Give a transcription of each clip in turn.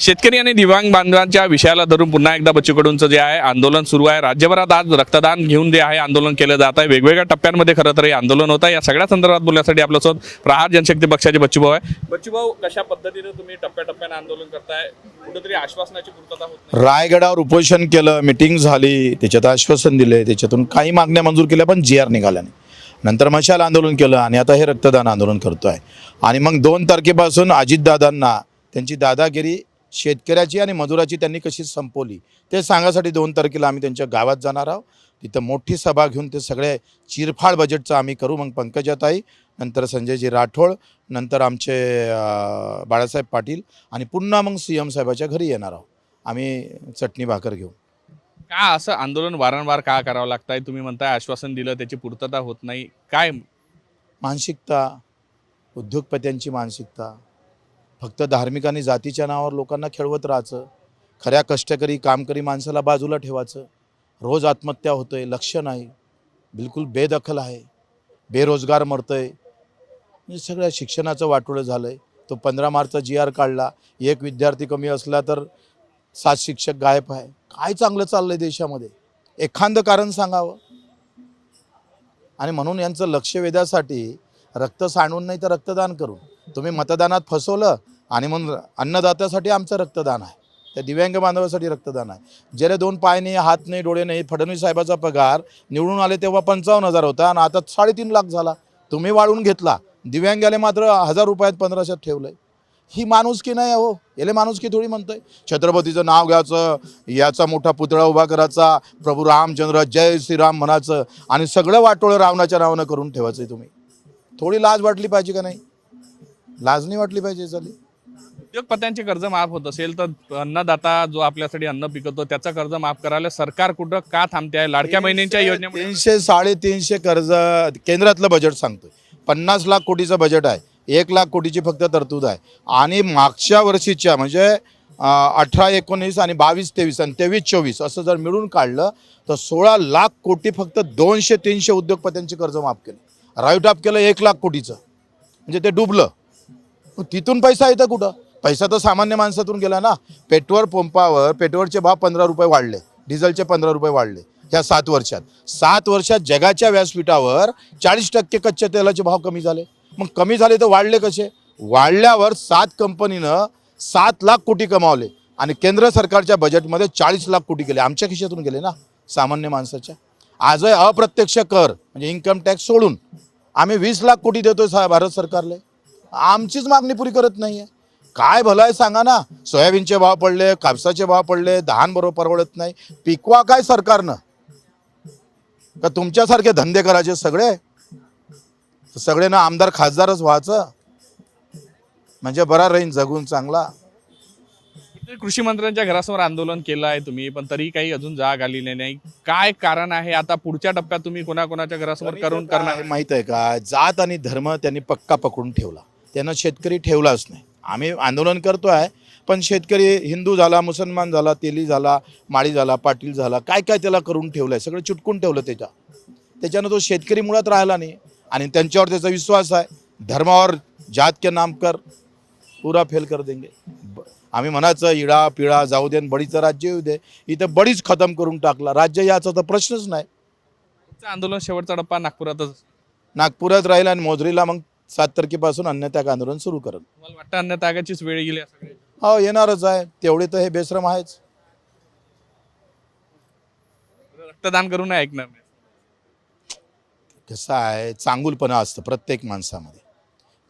शेतकरी आणि दिव्यांग बांधवांच्या विषयाला धरून पुन्हा एकदा बच्चूकडूंचं जे आहे आंदोलन सुरू आहे. राज्यभरात आज रक्तदान घेऊन जे आहे आंदोलन केलं जात आहे. वेगवेगळ्या टप्प्यांमध्ये खरं तर हे आंदोलन होतं आहे. या सगळ्या संदर्भात बोलण्यासाठी आपल्यासोबत प्रहार जनशक्ती पक्षाचे बच्चूभाऊ आहे. बच्चूभाऊ कशा पद्धतीने तुम्ही टप्प्याटप्प्याने आंदोलन करताय? कुठेतरी आश्वासनाची पूर्तता होत रायगडावर उपोषण केलं मिटिंग झाली त्याच्यात आश्वासन दिले त्याच्यातून काही मागण्या मंजूर केल्या पण जी आर निघाल्या नाही. नंतर मशाल आंदोलन केलं आणि आता हे रक्तदान आंदोलन करतो आहे आणि मग दोन तारखेपासून अजितदादांना त्यांची दादागिरी शेतकऱ्याची आणि मजुराची त्यांनी कशी संपवली ते सांगासाठी दोन तारखेला आम्ही त्यांच्या गावात जाणार आहोत. तिथं मोठी सभा घेऊन ते सगळे चिरफाड बजेटचं आम्ही करू. मग पंकजाताई नंतर संजयजी राठोड नंतर आमचे बाळासाहेब पाटील आणि पुन्हा मग सी एम साहेबाच्या घरी येणार आहोत. आम्ही चटणी भाकर घेऊ. का असं आंदोलन वारंवार का करावं लागतंय? तुम्ही म्हणताय आश्वासन दिलं त्याची पूर्तता होत नाही. काय? मानसिकता उद्योगपत्यांची मानसिकता फक्त धार्मिक आणि जातीच्या नावावर लोकांना खेळवत राहायचं खऱ्या कष्टकरी कामकरी माणसाला बाजूला ठेवायचं रोज आत्महत्या होतोय लक्ष नाही बिलकुल बेदखल आहे बेरोजगार मरतोय. म्हणजे सगळ्या शिक्षणाचं वाटोळं झालं आहे तो पंधरा मार्चचा जी आर काढला. एक विद्यार्थी कमी असला तर सात शिक्षक गायब आहे. काय चांगलं चाललं आहे देशामध्ये? एखादं कारण सांगावं? आणि म्हणून यांचं लक्ष वेधासाठी रक्त सांडून नाही तर रक्तदान करून. तुम्ही मतदानात फसवलं आणि म्हणून अन्नदात्यासाठी आमचं रक्तदान आहे. त्या दिव्यांग बांधवासाठी रक्तदान आहे. ज्याला दोन पाय नाही हात नाही डोळे नाही फडणवीस साहेबाचा पगार निवडून आले तेव्हा पंचावन्न हजार होता आणि आता साडेतीन लाख झाला. तुम्ही वाढून घेतला. दिव्यांगाले मात्र हजार रुपयात पंधराशेत ठेवलंय. ही माणुसकी नाही अहो? हो याला माणुसकी थोडी म्हणतोय? छत्रपतीचं नाव घ्यायचं याचा मोठा पुतळा उभा करायचा प्रभू रामचंद्र जय श्रीराम म्हणायचं आणि सगळं वाटोळं रावणाच्या नावानं करून ठेवायचं तुम्ही. थोडी लाज वाटली पाहिजे का नाही? लाज नाही वाटली पाहिजे झाली उद्योगपत्यांचे कर्ज माफ होत असेल तर अन्नदाता जो आपल्यासाठी अन्न पिकवतो त्याचं कर्ज माफ करायला सरकार कुठं का थांबते? आहे लाडक्या बहिणींच्या योजनेमुळे. तीनशे साडेतीनशे कर्ज केंद्रातलं बजेट सांगतोय. पन्नास लाख कोटीचं बजेट आहे. एक लाख कोटीची फक्त तरतूद आहे. आणि मागच्या वर्षीच्या म्हणजे अठरा एकोणीस आणि बावीस तेवीस आणि तेवीस चोवीस असं जर मिळून काढलं तर सोळा लाख कोटी फक्त दोनशे तीनशे उद्योगपत्यांचे कर्ज माफ केले. राईट ऑफ केलं एक लाख कोटीचं. म्हणजे ते डुबलं. तिथून पैसा येतं कुठं? पैसा तर सामान्य माणसातून गेला ना. पेट्रोल पंपावर पेट्रोलचे भाव पंधरा रुपये वाढले. डिझेलचे पंधरा रुपये वाढले ह्या सात वर्षात. सात वर्षात जगाच्या व्यासपीठावर चाळीस टक्के कच्च्या तेलाचे भाव कमी झाले. मग कमी झाले तर वाढले कसे? वाढल्यावर सात कंपनीनं सात लाख कोटी कमावले. आणि केंद्र सरकारच्या बजेटमध्ये चाळीस लाख कोटी गेले. आमच्या खिशातून गेले ना सामान्य माणसाच्या. आजही अप्रत्यक्ष कर म्हणजे इन्कम टॅक्स सोडून आम्ही वीस लाख कोटी देतोय सा भारत सरकारले. आमचीच मागणी पुरी करत नाही आहे काय भलं आहे सांगा ना. सोयाबीनचे भाव पडले कापसाचे भाव पडले दहान बरोबर परवडत नाही. पिकवा काय सरकारनं? का तुमच्यासारखे धंदे करायचे सगळे? सगळे ना आमदार खासदारच व्हायचं. म्हणजे बरा राहीन जगून चांगला. कृषी मंत्र्यांच्या घरासमोर आंदोलन केलं आहे तुम्ही पण तरी काही अजून जाग आलेली नाही काय कारण आहे? आता पुढच्या टप्प्यात तुम्ही कोणाकोणाच्या घरासमोर करून करणार माहीत आहे का? जात आणि धर्म त्यांनी पक्का पकडून ठेवला. त्यांना शेतकरी ठेवलाच नाही. आम्ही आंदोलन करतोय पण शेतकरी हिंदू झाला मुसलमान झाला तेली झाला माळी झाला पाटील झाला काय काय त्याला करून ठेवलंय? सगळं चिटकून ठेवलं त्याच्या. त्याच्यानं तो शेतकरी मुळात राहिला नाही. आणि त्यांच्यावर त्याचा विश्वास आहे. धर्मावर जात के नाम कर पुरा फेल कर देंगे. आम्ही म्हणायचं इडा पिळा जाऊ दे आणि बडीचं राज्य येऊ दे. इथं बडीच खतम करून टाकला. राज्य याचा तर प्रश्नच नाही. आंदोलन शेवटचा टप्पा नागपुरातच. नागपुरात राहील आणि मोजरीला मग सात तारखेपासून अन्नत्याग आंदोलन सुरू करत तुम्हाला वाटतं अन्न त्यागाचीच वेळ गेली हो येणारच आहे. तेवढे तर हे बेश्रम आहेच. रक्तदान करून ऐकणार नाही कसं आहे? चांगुलपणा असतं प्रत्येक माणसामध्ये.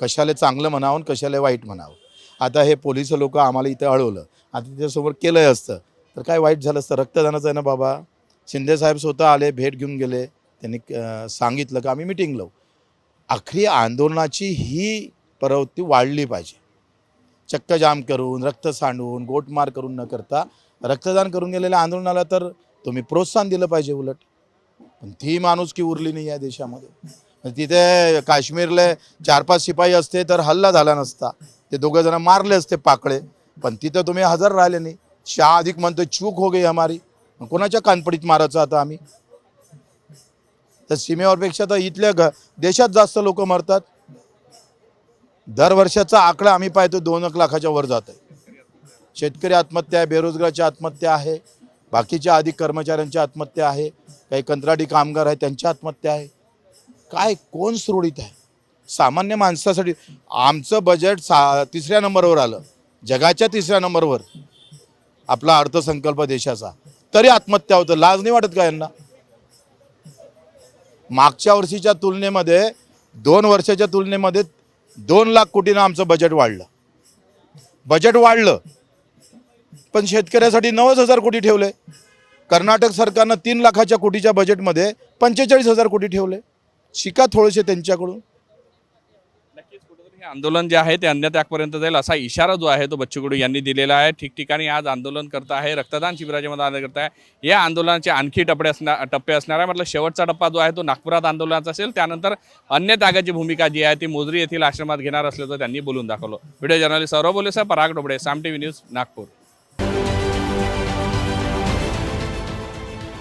कशाला चांगलं म्हणावं आणि कशाला वाईट म्हणावं? आता हे पोलीस लोक आम्हाला इथं अडवलं. आता तिच्यासमोर केलंय असतं. तर काय वाईट झालं असतं? रक्तदानाचं आहे ना बाबा. शिंदे साहेब स्वतः आले भेट घेऊन गेले. त्यांनी सांगितलं की आम्ही मिटिंग लावू. आखरी आंदोलनाची ही प्रवृत्ती वाढली पाहिजे. चक्क जाम करून रक्त सांडून गोटमार करून न करता रक्तदान करून गेलेल्या आंदोलनाला तर तुम्ही प्रोत्साहन दिलं पाहिजे उलट. पण ती माणूस की उरली नाही या देशामध्ये. तिथे काश्मीरले चार पाच शिपाई असते तर हल्ला झाला नसता. ते दोघं जण मारले असते पाकळे. पण तिथं तुम्ही हजर राहिले नाही. शहा अधिक म्हणतोय चूक हो गई हमारी. कोणाच्या कानपडीत मारायचं आता आम्ही? तर सीमेवरपेक्षा तर इथल्या घ देशात जास्त लोक मरतात. दरवर्षाचा आकडा आम्ही पाहतो दोन एक लाखाच्या वर जात आहे शेतकरी आत्महत्या आहे बेरोजगाराच्या आत्महत्या आहे बाकीच्या अधिक कर्मचाऱ्यांची आत्महत्या आहे काही कंत्राटी कामगार आहे त्यांची आत्महत्या आहे. काय कोण सुरळीत आहे? सामान्य माणसासाठी. आमचं बजेट सा तिसऱ्या नंबरवर आलं. जगाच्या तिसऱ्या नंबरवर. आपला अर्थसंकल्प देशाचा. तरी आत्महत्या होतं. लाज नाही वाटत का यांना? मागच्या वर्षीच्या तुलनेमध्ये दोन वर्षाच्या तुलनेमध्ये दोन लाख कोटीनं आमचं बजेट वाढलं. बजेट वाढलं. पण शेतकऱ्यासाठी नव्वद हजार कोटी ठेवले. कर्नाटक सरकारनं तीन लाखाच्या कोटीच्या बजेटमध्ये पंचेचाळीस हजार कोटी ठेवले. शिका थोडेसे त्यांच्याकडून. नक्कीच कुठेतरी हे आंदोलन जे आहे ते अन्यत्यागपर्यंत जाईल असा इशारा जो आहे तो बच्चू कडू यांनी दिलेला आहे. ठिकठिकाणी आज आंदोलन करत आहे रक्तदान शिबिराच्या मध्ये आंदोलन करत आहे. या आंदोलनाचे आणखी टप्पे असणार टप्पे असणार आहे. म्हटलं शेवटचा टप्पा जो आहे तो नागपुरात आंदोलनाचा असेल. त्यानंतर अन्य त्यागाची भूमिका जी आहे ती मोजरी येथील आश्रमात घेणार असल्याचं त्यांनी बोलून दाखवलं. व्हिडिओ जर्नलिस्ट सौरभ बोलेसह पराग डोबडे साम टी न्यूज नागपूर.